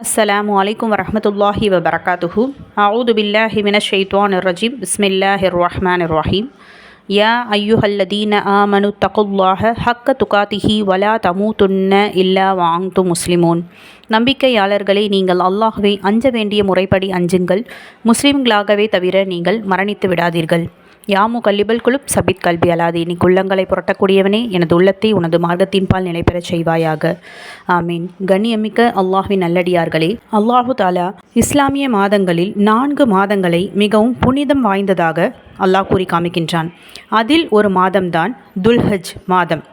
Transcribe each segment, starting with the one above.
السلام عليكم ورحمة الله وبركاته أعوذ بالله من الشيطان الرجيم بسم الله الرحمن الرحيم يا أيها الذين آمنوا اتقوا الله حق تقاته ولا تموتن إلا وأنتم مسلمون நம்பிக்கையாளர்களை நீங்கள் அல்லாஹ்வை அஞ்ச வேண்டிய முறைப்படி அஞ்சுங்கள் முஸ்லிம்களாகவே தவிர நீங்கள் மரணித்து விடாதீர்கள் யாமு கல்லிபல் குலுப் சபித் கல்வி அலாது. இனி குள்ளங்களை புரட்டக்கூடியவனே எனது உள்ளத்தை உனது மார்க்கத்தின்பால் நிலை பெறச் செய்வாயாக. ஆமீன். கண்ணியமிக்க அல்லாஹின் நல்லடியார்களே அல்லாஹு தாலா இஸ்லாமிய மாதங்களில் நான்கு மாதங்களை மிகவும் புனிதம் வாய்ந்ததாக அல்லாஹ் கூறி காமிக்கின்றான். அதில் ஒரு மாதம்தான் துல்ஹஜ் மாதம்.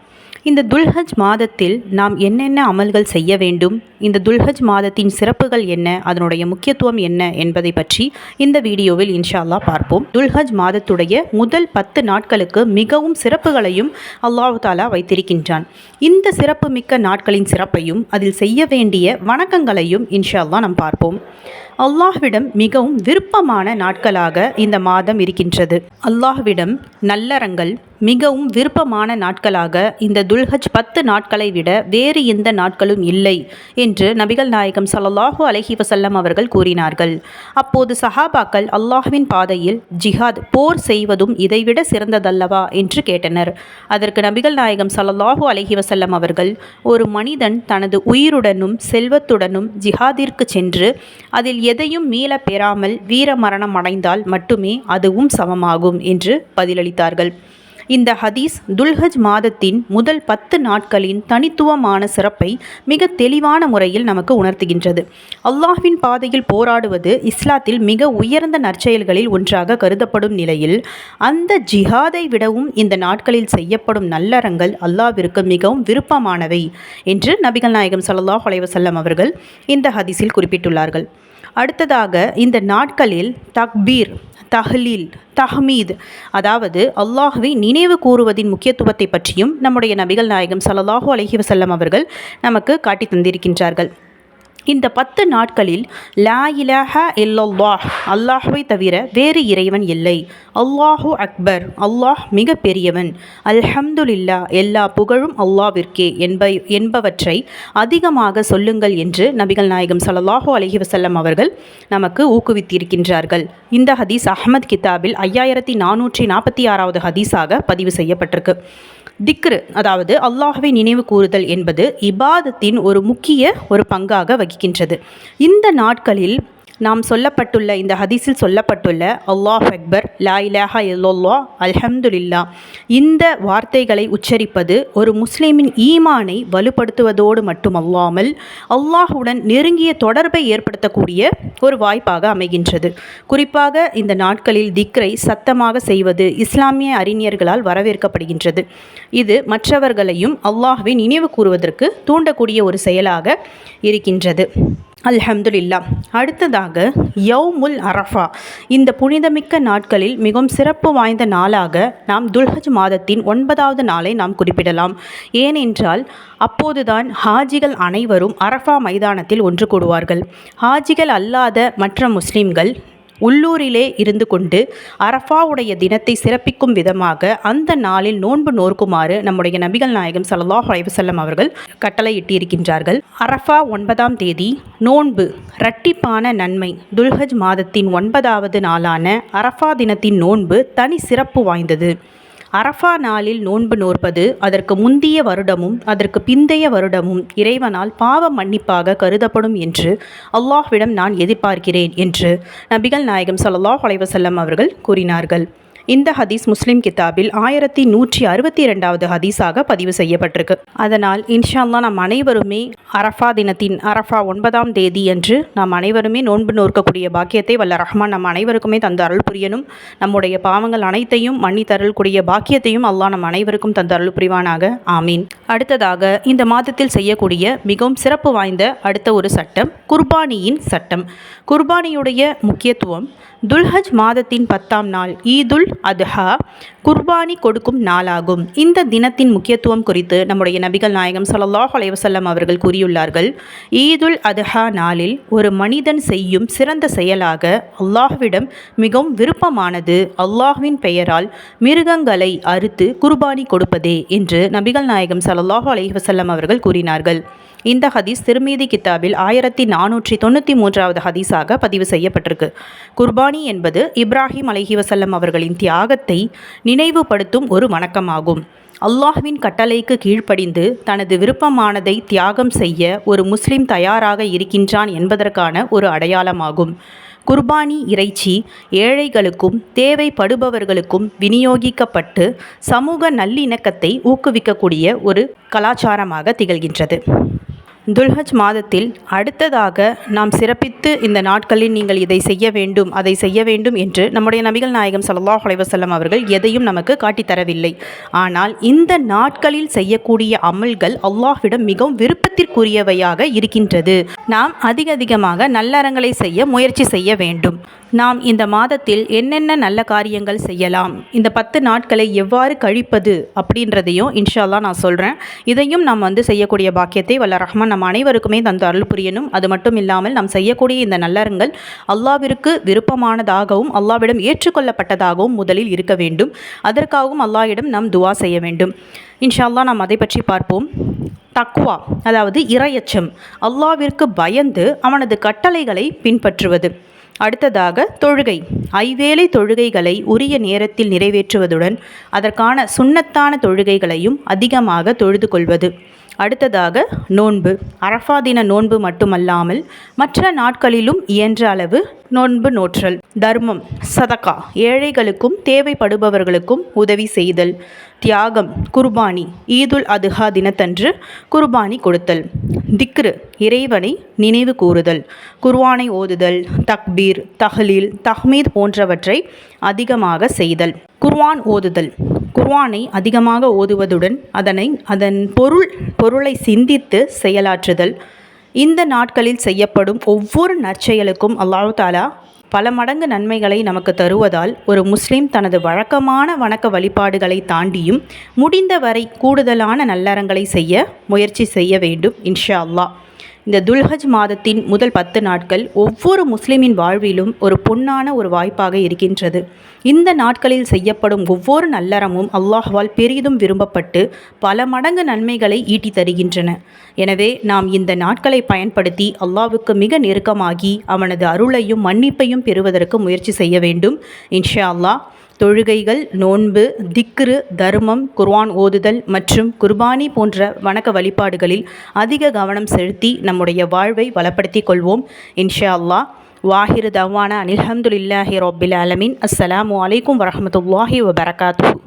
இந்த துல்ஹஜ் மாதத்தில் நாம் என்னென்ன அமல்கள் செய்ய வேண்டும்? இந்த துல்ஹஜ் மாதத்தின் சிறப்புகள் என்ன? அதனுடைய முக்கியத்துவம் என்ன? என்பதை பற்றி இந்த வீடியோவில் இன்ஷா அல்லாஹ் பார்ப்போம். துல்ஹஜ் மாதத்துடைய முதல் பத்து நாட்களுக்கு மிகவும் சிறப்புகளையும் அல்லாஹு தாலா வைத்திருக்கின்றான். இந்த சிறப்பு மிக்க நாட்களின் சிறப்பையும் அதில் செய்ய வேண்டிய வணக்கங்களையும் இன்ஷா நாம் பார்ப்போம். அல்லாஹ்விடம் மிகவும் விருப்பமான நாட்களாக இந்த மாதம் இருக்கின்றது. அல்லாஹ்விடம் நல்லறங்கள் மிகவும் விருப்பமான நாட்களாக இந்த துல்ஹஜ் பத்து நாட்களை விட வேறு எந்த நாட்களும் இல்லை என்று நபிகள் நாயகம் சல்லாஹூ அலஹி வசல்லம் அவர்கள் கூறினார்கள். அப்போது சஹாபாக்கள் அல்லாஹ்வின் பாதையில் ஜிஹாத் போர் செய்வதும் இதைவிட சிறந்ததல்லவா என்று கேட்டனர். அதற்கு நபிகள் நாயகம் சல்லாஹூ அலஹி வசல்லம் அவர்கள் ஒரு மனிதன் தனது உயிருடனும் செல்வத்துடனும் ஜிஹாதிற்கு சென்று அதில் எதையும் மீள பெறாமல் வீர மரணம் அடைந்தால் மட்டுமே அதுவும் சமமாகும் என்று பதிலளித்தார்கள். இந்த ஹதீஸ் துல்ஹஜ் மாதத்தின் முதல் பத்து நாட்களின் தனித்துவமான சிறப்பை மிக தெளிவான முறையில் நமக்கு உணர்த்துகின்றது. அல்லாஹ்வின் பாதையில் போராடுவது இஸ்லாத்தில் மிக உயர்ந்த நற்செயல்களில் ஒன்றாக கருதப்படும் நிலையில் அந்த ஜிஹாதை விடவும் இந்த நாட்களில் செய்யப்படும் நல்லறங்கள் அல்லாவிற்கு மிகவும் விருப்பமானவை என்று நபிகள் நாயகம் சல்லாஹ் அலைவசல்லம் அவர்கள் இந்த ஹதீஸில் குறிப்பிட்டுள்ளார்கள். அடுத்ததாக இந்த நாட்களில் தக்பீர் தஹ்லீல் தஹ்மீத். அதாவது அல்லாஹுவை நினைவு கூறுவதின் முக்கியத்துவத்தை பற்றியும் நம்முடைய நபிகள் நாயகம் சல்லாஹூ அலஹி வசல்லம் அவர்கள் நமக்கு காட்டி தந்திருக்கின்றார்கள். இந்த பத்து நாட்களில் லா இலாஹ இல்லல்லாஹ் அல்லாஹுவை தவிர வேறு இறைவன் இல்லை. அல்லாஹு அக்பர் அல்லாஹ் மிக பெரியவன் அல்ஹம்துலில்லா எல்லா புகழும் அல்லாவிற்கே என்ப என்பவற்றை அதிகமாக சொல்லுங்கள் என்று நபிகள் நாயகம் சல்லாஹூ அலஹி வசல்லம் அவர்கள் நமக்கு ஊக்குவித்திருக்கின்றார்கள். இந்த ஹதீஸ் அஹமத் கிதாபில் ஐயாயிரத்தி நானூற்றி நாற்பத்தி ஆறாவது ஹதீஸாக பதிவு செய்யப்பட்டிருக்கு. திக்ரு அதாவது அல்லாஹுவை நினைவு கூறுதல் என்பது இபாதத்தின் ஒரு முக்கிய ஒரு பங்காக வகிக்கின்றது. இந்த நாட்களில் நாம் சொல்லப்பட்டுள்ள இந்த ஹதீஸில் சொல்லப்பட்டுள்ள அல்லாஹ் அக்பர் லா இலாஹா இல்லல்லா அல்ஹம்துலில்லா. இந்த வார்த்தைகளை உச்சரிப்பது ஒரு முஸ்லீமின் ஈமானை வலுப்படுத்துவதோடு மட்டுமல்லாமல் அல்லாஹுடன் நெருங்கிய தொடர்பை ஏற்படுத்தக்கூடிய ஒரு வாய்ப்பாக அமைகின்றது. குறிப்பாக இந்த நாட்களில் திக்ரை சத்தமாக செய்வது இஸ்லாமிய அறிஞர்களால் வரவேற்கப்படுகின்றது. இது மற்றவர்களையும் அல்லாஹ்வை நினைவு கூறுவதற்கு தூண்டக்கூடிய ஒரு செயலாக இருக்கின்றது. அல்ஹம்துலில்லா. அடுத்ததாக யவ்முல் அரஃபா. இந்த புனிதமிக்க நாட்களில் மிகவும் சிறப்பு வாய்ந்த நாளாக நாம் துல்ஹஜ் மாதத்தின் ஒன்பதாவது நாளை நாம் குறிப்பிடலாம். ஏனென்றால் அப்போதுதான் ஹாஜிகள் அனைவரும் அரஃபா மைதானத்தில் ஒன்று கூடுவார்கள். ஹாஜிகள் அல்லாத மற்ற முஸ்லிம்கள் உள்ளூரிலே இருந்து கொண்டு அரஃபாவுடைய தினத்தை சிறப்பிக்கும் விதமாக அந்த நாளில் நோன்பு நோர்க்குமாறு நம்முடைய நபிகள் நாயகம் சல்லாஹ் அலைஹி அவர்கள் கட்டளையிட்டிருக்கின்றார்கள். அரஃபா ஒன்பதாம் தேதி நோன்பு இரட்டிப்பான நன்மை. துல்ஹஜ் மாதத்தின் ஒன்பதாவது நாளான அரஃபா தினத்தின் நோன்பு தனி சிறப்பு வாய்ந்தது. அரஃபா நாளில் நோன்பு நோற்பது அதற்கு முந்திய வருடமும் அதற்கு பிந்தைய வருடமும் இறைவனால் பாவ மன்னிப்பாக கருதப்படும் என்று அல்லாஹ்விடம் நான் எதிர்பார்க்கிறேன் என்று நபிகள் நாயகம் சல்லாஹ் அலைவசல்லம் அவர்கள் கூறினார்கள். இந்த ஹதீஸ் முஸ்லீம் கிதாபில் ஆயிரத்தி நூற்றி அறுபத்தி இரண்டாவது ஹதீஸாக பதிவு செய்யப்பட்டிருக்கு. அதனால் இன்ஷால்லா நம் நாம் அனைவருமே அரஃபா தினத்தின் அரஃபா ஒன்பதாம் தேதி என்று நாம் அனைவருமே நோன்பு நோக்கக்கூடிய பாக்கியத்தை வல்ல ரஹ்மான் நம் அனைவருக்குமே தந்து அருள் புரியணும். நம்முடைய பாவங்கள் அனைத்தையும் மன்னித்தருள்கூடிய பாக்கியத்தையும் அல்லாஹ் நம் அனைவருக்கும் தந்து அருள் புரிவானாக. ஆமீன். அடுத்ததாக இந்த மாதத்தில் செய்யக்கூடிய மிகவும் சிறப்பு வாய்ந்த அடுத்த ஒரு சட்டம் குர்பானியின் சட்டம். குர்பானியுடைய முக்கியத்துவம் துல்ஹஜ் மாதத்தின் பத்தாம் நாள் ஈதுல் அதுஹா குர்பானி கொடுக்கும் நாளாகும். இந்த தினத்தின் முக்கியத்துவம் குறித்து நம்முடைய நபிகள் நாயகம் சல்லாஹ் அலைவசல்லம் அவர்கள் கூறியுள்ளார்கள். ஈதுல் அதுஹா நாளில் ஒரு மனிதன் செய்யும் சிறந்த செயலாக அல்லாஹ்விடம் மிகவும் விருப்பமானது அல்லாஹ்வின் பெயரால் மிருகங்களை அறுத்து குர்பானி கொடுப்பதே என்று நபிகள் நாயகம் சல்லாஹ் அலைவசல்லம் அவர்கள் கூறினார்கள். இந்த ஹதீஸ் திருமீதி கித்தாபில் ஆயிரத்தி நானூற்றி தொண்ணூற்றி மூன்றாவது ஹதீஸாக பதிவு செய்யப்பட்டிருக்கு. குர்பானி என்பது இப்ராஹிம் அலஹி வசல்லம் அவர்களின் தியாகத்தை நினைவுபடுத்தும் ஒரு வணக்கமாகும். அல்லாஹ்வின் கட்டளைக்கு கீழ்ப்படிந்து தனது விருப்பமானதை தியாகம் செய்ய ஒரு முஸ்லிம் தயாராக இருக்கின்றான் என்பதற்கான ஒரு அடையாளமாகும். குர்பானி இறைச்சி ஏழைகளுக்கும் தேவைப்படுபவர்களுக்கும் விநியோகிக்கப்பட்டு சமூக நல்லிணக்கத்தை ஊக்குவிக்கக்கூடிய ஒரு கலாச்சாரமாக திகழ்கின்றது. துல்ஹஜ் மாதத்தில் அடுத்ததாக நாம் சிறப்பித்து இந்த நாட்களில் நீங்கள் இதை செய்ய வேண்டும் அதை செய்ய வேண்டும் என்று நம்முடைய நபிகள் நாயகம் சல்லாஹ் அலைவசல்லம் அவர்கள் எதையும் நமக்கு காட்டித்தரவில்லை ஆனால் இந்த நாட்களில் செய்யக்கூடிய அமல்கள் அல்லாஹ்விடம் மிகவும் விருப்பத்திற்குரியவையாக இருக்கின்றது. நாம் அதிக அதிகமாக நல்லறங்களை செய்ய முயற்சி செய்ய வேண்டும். நாம் இந்த மாதத்தில் என்னென்ன நல்ல காரியங்கள் செய்யலாம் இந்த பத்து நாட்களை எவ்வாறு கழிப்பது அப்படின்றதையும் இன்ஷால்லா நான் சொல்கிறேன் இதையும் நாம் வந்து செய்யக்கூடிய பாக்கியத்தை வல்ல ரஹ்மான் நம் அனைவருக்குமே தந்து அருள் புரியணும். அது மட்டும் இல்லாமல் நாம் செய்யக்கூடிய இந்த நல்லறங்கள் அல்லாவிற்கு விருப்பமானதாகவும் அல்லாவிடம் ஏற்றுக்கொள்ளப்பட்டதாகவும் முதலில் இருக்க வேண்டும். அதற்காகவும் அல்லாவிடம் நாம் துவா செய்ய வேண்டும். இன்ஷால்லா நாம் அதை பற்றி பார்ப்போம். தக்வா அதாவது இரையச்சம். அல்லாவிற்கு பயந்து அவனது கட்டளைகளை பின்பற்றுவது. அடுத்ததாக தொழுகை. ஐவேளை தொழுகைகளை உரிய நேரத்தில் நிறைவேற்றுவதுடன் அதற்கான சுண்ணத்தான தொழுகைகளையும் அதிகமாக தொழுது கொள்வது. அடுத்ததாக நோன்பு. அரஃபா தின நோன்பு மட்டுமல்லாமல் மற்ற நாட்களிலும் இயன்ற அளவு நோன்பு நோற்றல். தர்மம் சதக்கா ஏழைகளுக்கும் தேவைப்படுபவர்களுக்கும் உதவி செய்தல். தியாகம் குர்பானி ஈதுல் அதுஹா தினத்தன்று குர்பானி கொடுத்தல். திக்ரு இறைவனை நினைவு கூறுதல். குர்வானை ஓதுதல் தக்பீர் தஹ்லீல் தஹ்மீத் போன்றவற்றை அதிகமாக செய்தல். குர்வான் ஓதுதல். குர்வானை அதிகமாக ஓதுவதுடன் அதனை அதன் பொருள் பொருளை சிந்தித்து செயலாற்றுதல். இந்த நாட்களில் செய்யப்படும் ஒவ்வொரு நற்செயலுக்கும் அல்லாஹு தாலா பல மடங்கு நன்மைகளை நமக்கு தருவதால் ஒரு முஸ்லீம் தனது வழக்கமான வணக்க வழிபாடுகளை தாண்டியும் முடிந்தவரை கூடுதலான நல்லறங்களை செய்ய முயற்சி செய்ய வேண்டும் இன்ஷா அல்லாஹ். இந்த துல்ஹஜ் மாதத்தின் முதல் பத்து நாட்கள் ஒவ்வொரு முஸ்லிமின் வாழ்விலும் ஒரு பொன்னான ஒரு வாய்ப்பாக இருக்கின்றது. இந்த நாட்களில் செய்யப்படும் ஒவ்வொரு நல்லறமும் அல்லாஹ்வால் பெரிதும் விரும்பப்பட்டு பல மடங்கு நன்மைகளை ஈட்டி தருகின்றன. எனவே நாம் இந்த நாட்களை பயன்படுத்தி அல்லாவுக்கு மிக நெருக்கமாகி அவனது அருளையும் மன்னிப்பையும் பெறுவதற்கு முயற்சி செய்ய வேண்டும். இன்ஷா அல்லாஹ் தொழுகைகள் நோன்பு திக்ரு தர்மம் குர்வான் ஓதுதல் மற்றும் குர்பானி போன்ற வணக்க வழிபாடுகளில் அதிக கவனம் செலுத்தி நம்முடைய வாழ்வை வளப்படுத்தி கொள்வோம். இன்ஷா அல்லா வாஹிரு தவானா அனில்ஹம்துலில்லாஹி ரொபில் அலமின் அஸ்லாம் வலைக்கம் வரமத்துல்லாஹி வபரகாத்து